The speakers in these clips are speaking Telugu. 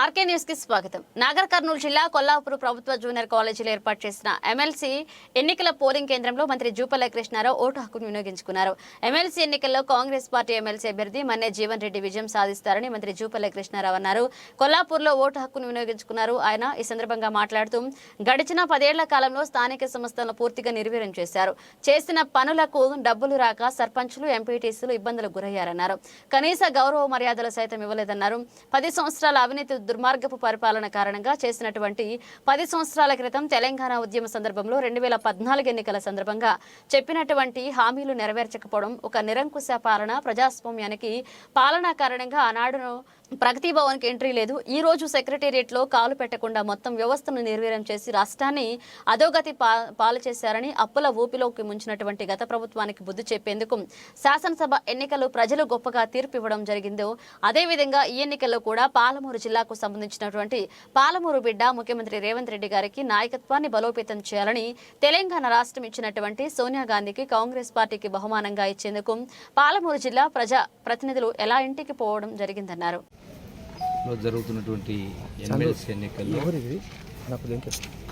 ఆర్కే న్యూస్కి స్వాగతం. నాగర్ కర్నూలు జిల్లా కొల్లాపూర్ ప్రభుత్వ జూనియర్ కాలేజీలో ఏర్పాటు చేసిన ఎమ్మెల్సీ ఎన్నికల పోలింగ్ కేంద్రంలో మంత్రి జూపల్లి కృష్ణారావు ఓటు హక్కును వినియోగించుకున్నారు. ఎమ్మెల్సీ ఎన్నికల్లో కాంగ్రెస్ పార్టీ ఎమ్మెల్సీ అభ్యర్థి మన్నే జీవన్ రెడ్డి విజయం సాధిస్తారని మంత్రి జూపల్లి కృష్ణారావు అన్నారు. కొల్లాపూర్లో ఓటు హక్కును వినియోగించుకున్నారు ఆయన. ఈ సందర్భంగా మాట్లాడుతూ గడిచిన పదేళ్ళ కాలంలో స్థానిక సంస్థలను పూర్తిగా నిర్వీర్యం చేశారు. చేసిన పనులకు డబ్బులు రాక సర్పంచులు ఎంపీటీసీలు ఇబ్బందులకు గురయ్యారన్నారు. కనీస గౌరవ మర్యాదలు సైతం ఇవ్వలేదన్నారు. పది సంవత్సరాల అవినీతి దుర్మార్గపు పరిపాలన కారణంగా చేసినటువంటి పది సంవత్సరాల క్రితం తెలంగాణ ఉద్యమ సందర్భంలో రెండు వేల పద్నాలుగు ఎన్నికల సందర్భంగా చెప్పినటువంటి హామీలు నెరవేర్చకపోవడం ఒక నిరంకుశ పాలన ప్రజాస్వామ్యానికి పాలన కారణంగా ఆనాడును ప్రగతి భవన్కి ఎంట్రీ లేదు. ఈ రోజు సెక్రటేరియట్లో కాలు పెట్టకుండా మొత్తం వ్యవస్థను నిర్వీర్యం చేసి రాష్ట్రాన్ని అధోగతి పా పాలు చేశారని అప్పుల ఊపిలోకి ముంచినటువంటి గత ప్రభుత్వానికి బుద్ధి చెప్పేందుకు శాసనసభ ఎన్నికలు ప్రజలు గొప్పగా తీర్పు ఇవ్వడం జరిగిందో అదేవిధంగా ఈ ఎన్నికల్లో కూడా పాలమూరు జిల్లాకు సంబంధించినటువంటి పాలమూరు బిడ్డ ముఖ్యమంత్రి రేవంత్ రెడ్డి గారికి నాయకత్వాన్ని బలోపేతం చేయాలని తెలంగాణ రాష్ట్రం ఇచ్చినటువంటి సోనియా గాంధీకి కాంగ్రెస్ పార్టీకి బహుమానంగా ఇచ్చేందుకు పాలమూరు జిల్లా ప్రజా ప్రతినిధులు ఎలా ఇంటికి పోవడం జరిగిందన్నారు. లో జరుగుతున్నటువంటి ఎమ్మెల్సీ ఎన్నికల్లో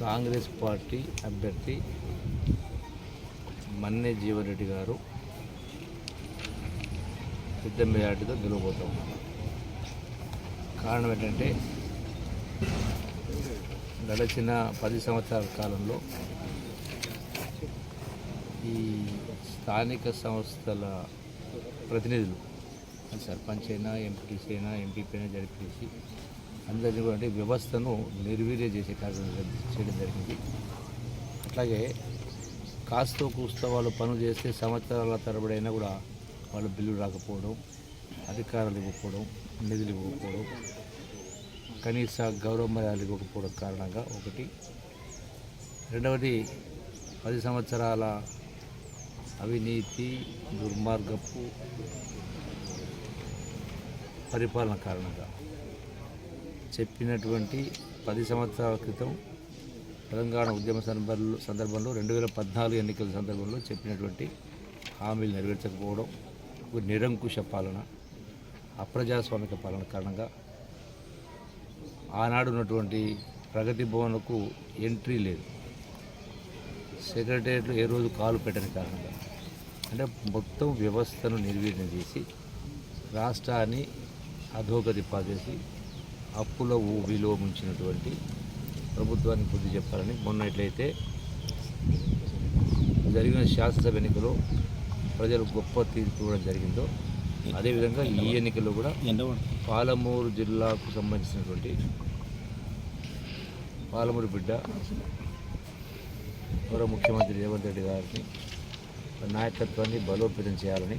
కాంగ్రెస్ పార్టీ అభ్యర్థి మన్నే జీవన్రెడ్డి గారు. పెద్ద మెజార్టీతో గెలవబోతా ఉన్నారు కారణం ఏంటంటే గడిచిన పది సంవత్సరాల కాలంలో ఈ స్థానిక సంస్థల ప్రతినిధులు సర్పంచ్ అయినా ఎంపీటీసీ అయినా ఎంపీపీ అయినా జరిపేసి అందరినీ కూడా అంటే వ్యవస్థను నిర్వీర్యం చేసే కార్యక్రమం చేయడం జరిగింది. అట్లాగే కాస్తో కూస్తో వాళ్ళు పనులు చేస్తే సంవత్సరాల తరబడైనా కూడా వాళ్ళు బిల్లు రాకపోవడం అధికారాలు ఇవ్వకపోవడం నిధులు ఇవ్వకపోవడం కనీస గౌరవ మర్యాదలు ఇవ్వకపోవడం కారణంగా ఒకటి. రెండవది పది సంవత్సరాల అవినీతి దుర్మార్గపు పరిపాలన కారణంగా చెప్పినటువంటి పది సంవత్సరాల క్రితం తెలంగాణ ఉద్యమ సందర్భంలో సందర్భంలో రెండు వేల పద్నాలుగు ఎన్నికల సందర్భంలో చెప్పినటువంటి హామీలు నెరవేర్చకపోవడం ఒక నిరంకుశ పాలన అప్రజాస్వామిక పాలన కారణంగా ఆనాడు ఉన్నటువంటి ప్రగతి భవన్కు ఎంట్రీ లేదు. సెక్రటేరియట్లో ఏ రోజు కాలు పెట్టని కారణంగా. అంటే మొత్తం వ్యవస్థను నిర్వీర్యం చేసి రాష్ట్రాన్ని అధోగతి పాదేసి అప్పుల ఊబిలో ముంచినటువంటి ప్రభుత్వానికి బుద్ధి చెప్పాలని మొన్న ఎట్లయితే జరిగిన శాసనసభ ఎన్నికలో ప్రజలు గొప్ప తీర్పు ఇవ్వడం జరిగిందో అదేవిధంగా ఈ ఎన్నికల్లో కూడా పాలమూరు జిల్లాకు సంబంధించినటువంటి పాలమూరు బిడ్డ గౌరవ ముఖ్యమంత్రి రేవంత్ రెడ్డి గారిని నాయకత్వాన్ని బలోపేతం చేయాలని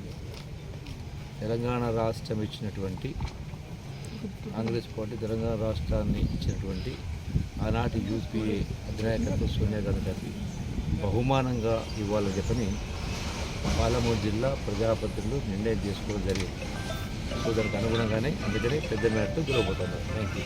తెలంగాణ రాష్ట్రం ఇచ్చినటువంటి కాంగ్రెస్ పార్టీ తెలంగాణ రాష్ట్రాన్ని ఇచ్చినటువంటి ఆనాటి యూపీఏ అధినాయకత్వం సోనియా గాంధీ గారికి బహుమానంగా ఇవ్వాలని చెప్పని పాలమూరు జిల్లా ప్రజాపత్రులు నిర్ణయం చేసుకోవడం జరిగింది. సో దానికి అనుగుణంగానే అందుకని పెద్ద మేరకు గురవుతున్నారు థ్యాంక్ యూ